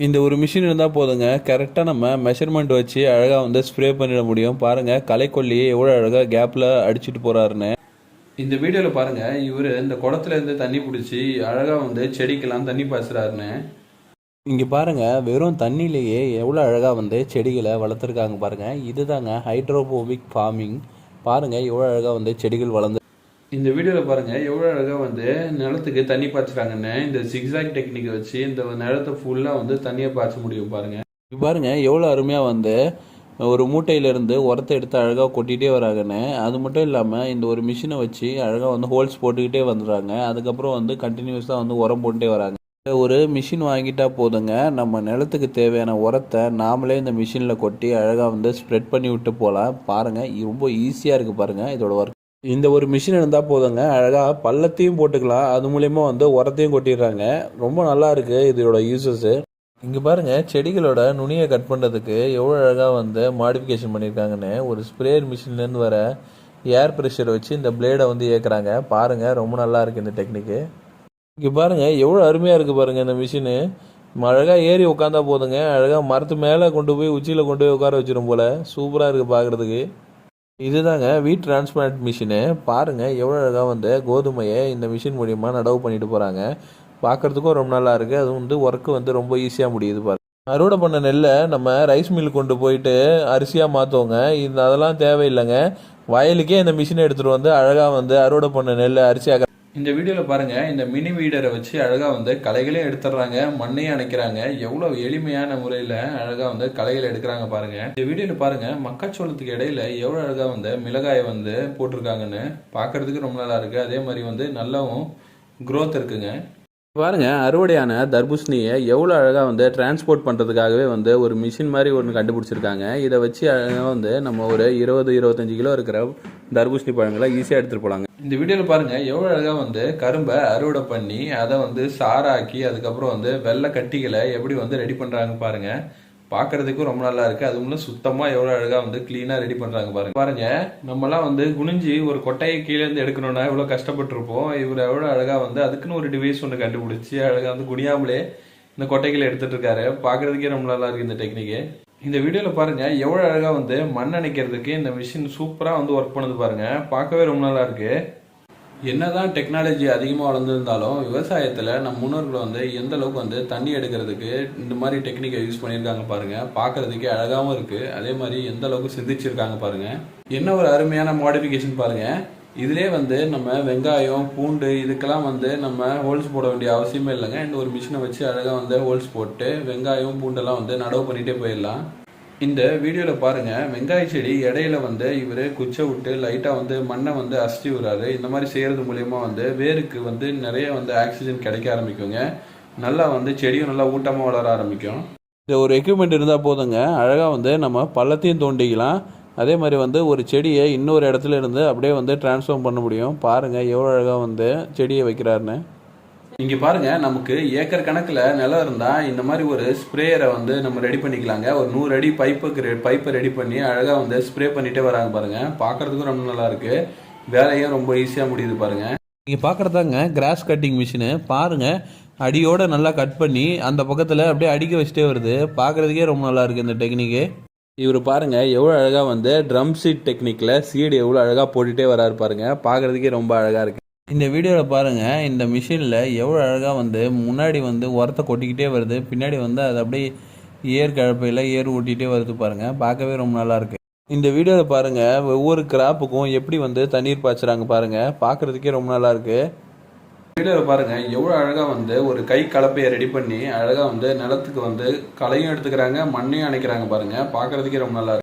இந்த ஒரு மிஷின் இருந்தால் போதுங்க. கரெக்டாக நம்ம மெஷர்மெண்ட் வச்சு அழகாக வந்து ஸ்ப்ரே பண்ணிட முடியும். பாருங்கள் களைக்கொல்லியை எவ்வளோ அழகாக கேப்பில் அடிச்சிட்டு போகிறாருன்னு இந்த வீடியோவில் பாருங்கள் இவர் இந்த குடத்துலேருந்து தண்ணி பிடிச்சி அழகாக வந்து செடிக்கெல்லாம் தண்ணி பாய்ச்சுறாருன்னு. இங்கே பாருங்கள் வெறும் தண்ணியிலேயே எவ்வளோ அழகாக வந்து செடிகளை வளர்த்துருக்காங்க பாருங்கள் இதுதாங்க ஹைட்ரோபோபிக் ஃபார்மிங் பாருங்கள் எவ்வளோ அழகாக வந்து செடிகள் வளர்ந்து இந்த வீடியோவில் பாருங்கள் எவ்வளோ அழகாக வந்து நிலத்துக்கு தண்ணி பாய்ச்சுறாங்கன்னு இந்த சிக்ஸாக் டெக்னிக்கை வச்சு இந்த நிலத்தை ஃபுல்லாக வந்து தண்ணியை பாய்ச்ச முடியும் பாருங்கள் இப்போ பாருங்கள் எவ்வளோ அருமையாக வந்து ஒரு மூட்டையிலேருந்து உரத்தை எடுத்து அழகாக கொட்டிகிட்டே வராங்கன்னு. அது மட்டும் இல்லாமல் இந்த ஒரு மிஷினை வச்சு அழகாக வந்து ஹோல்ஸ் போட்டுக்கிட்டே வந்துடுறாங்க. அதுக்கப்புறம் வந்து கண்டினியூஸாக வந்து உரம் போட்டுட்டே வராங்க. ஒரு மிஷின் வாங்கிட்டா போதுங்க நம்ம நிலத்துக்கு தேவையான உரத்தை நாமளே இந்த மிஷினில் கொட்டி அழகாக வந்து ஸ்ப்ரெட் பண்ணி விட்டு போகலாம். பாருங்கள் ரொம்ப ஈஸியாக இருக்குது பாருங்கள் இதோட ஒர்க் இந்த ஒரு மிஷின் இருந்தால் போதுங்க. அழகாக பள்ளத்தையும் போட்டுக்கலாம். அது மூலயமா வந்து உரத்தையும் கொட்டிடுறாங்க. ரொம்ப நல்லா இருக்குது இதோட யூசஸ்ஸு இங்கே பாருங்கள் செடிகளோட நுனியை கட் பண்ணுறதுக்கு எவ்வளோ அழகாக வந்து மாடிஃபிகேஷன் பண்ணியிருக்காங்கன்னு. ஒரு ஸ்ப்ரேயர் மிஷின்லேருந்து வர ஏர் ப்ரெஷர் வச்சு இந்த பிளேடை வந்து ஏற்கிறாங்க பாருங்கள் ரொம்ப நல்லா இருக்குது இந்த டெக்னிக்கு இங்கே பாருங்கள் எவ்வளோ அருமையாக இருக்குது பாருங்கள் இந்த மிஷினு அழகாக ஏறி உட்காந்தா போதுங்க. அழகாக மரத்து மேலே கொண்டு போய் உச்சியில் கொண்டு போய் உட்கார வச்சிடும் போல். சூப்பராக இருக்குது பார்க்குறதுக்கு இதுதாங்க வீட் டிரான்ஸ்பிளான்ட் மிஷினு பாருங்கள் எவ்வளோ அழகாக வந்து கோதுமையை இந்த மிஷின் மூலிமா நடவு பண்ணிட்டு போகிறாங்க பார்க்குறதுக்கும் ரொம்ப நல்லா இருக்குது அது வந்து ஒர்க்கு வந்து ரொம்ப ஈஸியாக முடியுது பாருங்க. அறுவடை பண்ண நெல்லை நம்ம ரைஸ் மில் கொண்டு போயிட்டு அரிசியாக மாற்றுவோங்க இந்த அதெல்லாம் தேவையில்லைங்க. வயலுக்கே இந்த மிஷினை எடுத்துகிட்டு வந்து அழகாக வந்து அறுவடை பண்ண நெல்லை அரிசியாக இந்த வீடியோவில் பாருங்கள் இந்த மினி வீடரை வச்சு அழகாக வந்து களைகளையும் எடுத்துடுறாங்க மண்ணையும் அணைக்கிறாங்க. எவ்வளோ எளிமையான முறையில் அழகாக வந்து களைகளை எடுக்கிறாங்க பாருங்கள் இந்த வீடியோவில் பாருங்கள் மக்காச்சோளத்துக்கு இடையில எவ்வளோ அழகாக வந்து மிளகாயை வந்து போட்டிருக்காங்கன்னு பார்க்கறதுக்கு ரொம்ப நல்லா இருக்குது அதே மாதிரி வந்து நல்லாவும் க்ரோத் இருக்குங்க. பாருங்க அறுவடையான தர்பூசணியை எவ்வளோ அழகாக வந்து டிரான்ஸ்போர்ட் பண்ணுறதுக்காகவே வந்து ஒரு மிஷின் மாதிரி ஒன்று கண்டுபிடிச்சிருக்காங்க. இதை வச்சு அழகாக வந்து நம்ம ஒரு இருபது இருபத்தஞ்சு கிலோ இருக்கிற தர்பூசணி பழங்களை ஈஸியாக எடுத்துகிட்டு போகலாங்க இந்த வீடியோவில் பாருங்கள் எவ்வளோ அழகாக வந்து கரும்பை அறுவடை பண்ணி அதை வந்து சாராக்கி அதுக்கப்புறம் வந்து வெள்ளை கட்டிகளை எப்படி வந்து ரெடி பண்ணுறாங்க பாருங்கள் பார்க்கறதுக்கும் ரொம்ப நல்லா இருக்குது அது முன்ன சுத்தமாக எவ்வளோ அழகாக வந்து க்ளீனாக ரெடி பண்ணுறாங்க பாருங்கள் பாருங்கள் நம்மலாம் வந்து குனிஞ்சு ஒரு கொட்டையை கீழே இருந்து எடுக்கணும்னா இவ்வளோ கஷ்டப்பட்டிருப்போம். இவர் எவ்வளோ அழகாக வந்து அதுக்குன்னு ஒரு டிவைஸ் ஒன்று கண்டுபிடிச்சி அழகாக வந்து குனியாமலே இந்த கொட்டைகளை எடுத்துகிட்டு இருக்காரு. பார்க்கறதுக்கே ரொம்ப நல்லா இருக்குது இந்த டெக்னிக்கு இந்த வீடியோல பாருங்க எவ்வளவு அழகா வந்து மண் அணைக்கிறதுக்கு இந்த மிஷின் சூப்பரா வந்து ஒர்க் பண்ணுது பாருங்க. பார்க்கவே ரொம்ப நல்லா இருக்கு. என்னதான் டெக்னாலஜி அதிகமாக வளர்ந்துருந்தாலும் விவசாயத்தில் நம் முன்னோர்கள் வந்து எந்த அளவுக்கு வந்து தண்ணி எடுக்கிறதுக்கு இந்த மாதிரி டெக்னிக்கை யூஸ் பண்ணியிருக்காங்க பாருங்க. பார்க்கறதுக்கே அழகாகவும் இருக்கு. அதே மாதிரி எந்த அளவுக்கு சிந்திச்சிருக்காங்க பாருங்க. என்ன ஒரு அருமையான மாடிஃபிகேஷன் பாருங்க. இதிலே வந்து நம்ம வெங்காயம் பூண்டு இதுக்கெல்லாம் வந்து நம்ம ஹோல்ஸ் போட வேண்டிய அவசியமே இல்லைங்க. இந்த ஒரு மிஷினை வச்சு அழகாக வந்து ஹோல்ஸ் போட்டு வெங்காயம் பூண்டெல்லாம் வந்து நடவு பண்ணிகிட்டே போயிடலாம். இந்த வீடியோவில் பாருங்க வெங்காய செடி இடையில வந்து இவர் குச்சை விட்டு லைட்டாக வந்து மண்ணை வந்து அசைச்சி விடுறாரு. இந்த மாதிரி செய்கிறது மூலயமா வந்து வேருக்கு வந்து நிறைய வந்து ஆக்சிஜன் கிடைக்க ஆரம்பிக்குங்க. நல்லா வந்து செடியும் நல்லா ஊட்டமாக வளர ஆரம்பிக்கும். இந்த ஒரு எக்யூப்மெண்ட் இருந்தால் போதுங்க. அழகாக வந்து நம்ம பள்ளத்தையும் தோண்டிக்கலாம். அதே மாதிரி வந்து ஒரு செடியை இன்னொரு இடத்துல இருந்து அப்படியே வந்து டிரான்ஸ்ஃபார்ம் பண்ண முடியும். பாருங்கள் எவ்வளோ அழகாக வந்து செடியை வைக்கிறாருன்னு. இங்கே பாருங்க நமக்கு ஏக்கர் கணக்கில் நிலம் இருந்தால் இந்த மாதிரி ஒரு ஸ்ப்ரேயரை வந்து நம்ம ரெடி பண்ணிக்கலாங்க. ஒரு நூறு அடி பைப்புக்கு பைப்பை ரெடி பண்ணி அழகாக வந்து ஸ்ப்ரே பண்ணிகிட்டே வராங்க பாருங்கள் பார்க்கறதுக்கும் ரொம்ப நல்லா இருக்குது வேலையும் ரொம்ப ஈஸியாக முடியுது பாருங்கள் நீங்கள் பார்க்குறதாங்க கிராஸ் கட்டிங் மிஷினு பாருங்க அடியோடு நல்லா கட் பண்ணி அந்த பக்கத்தில் அப்படியே அடிக்க வச்சுட்டே வருது. பார்க்கறதுக்கே ரொம்ப நல்லாயிருக்கு இந்த டெக்னிக்கு இவர் பாருங்க எவ்வளோ அழகாக வந்து ட்ரம் சீட் டெக்னிக்கில் சீடு எவ்வளோ அழகாக போட்டுகிட்டே வராரு பாருங்க. பார்க்கறதுக்கே ரொம்ப அழகாக இருக்கு. இந்த வீடியோவில் பாருங்கள் இந்த மிஷினில் எவ்வளோ அழகாக வந்து முன்னாடி வந்து உரத்தை கொட்டிக்கிட்டே வருது. பின்னாடி வந்து அது அப்படியே ஏர் கழப்பையில் ஏர் ஓட்டிகிட்டே வருது பாருங்கள் பார்க்கவே ரொம்ப நல்லாயிருக்கு இந்த வீடியோவில் பாருங்கள் ஒவ்வொரு கிராப்புக்கும் எப்படி வந்து தண்ணீர் பாய்ச்சுறாங்க பாருங்கள் பார்க்குறதுக்கே ரொம்ப நல்லாயிருக்கு வீடியோவில் பாருங்கள் எவ்வளோ அழகாக வந்து ஒரு கை கலப்பையை ரெடி பண்ணி அழகாக வந்து நிலத்துக்கு வந்து களையும் எடுத்துக்கிறாங்க மண்ணையும் அணைக்கிறாங்க பாருங்கள் பார்க்குறதுக்கே ரொம்ப நல்லா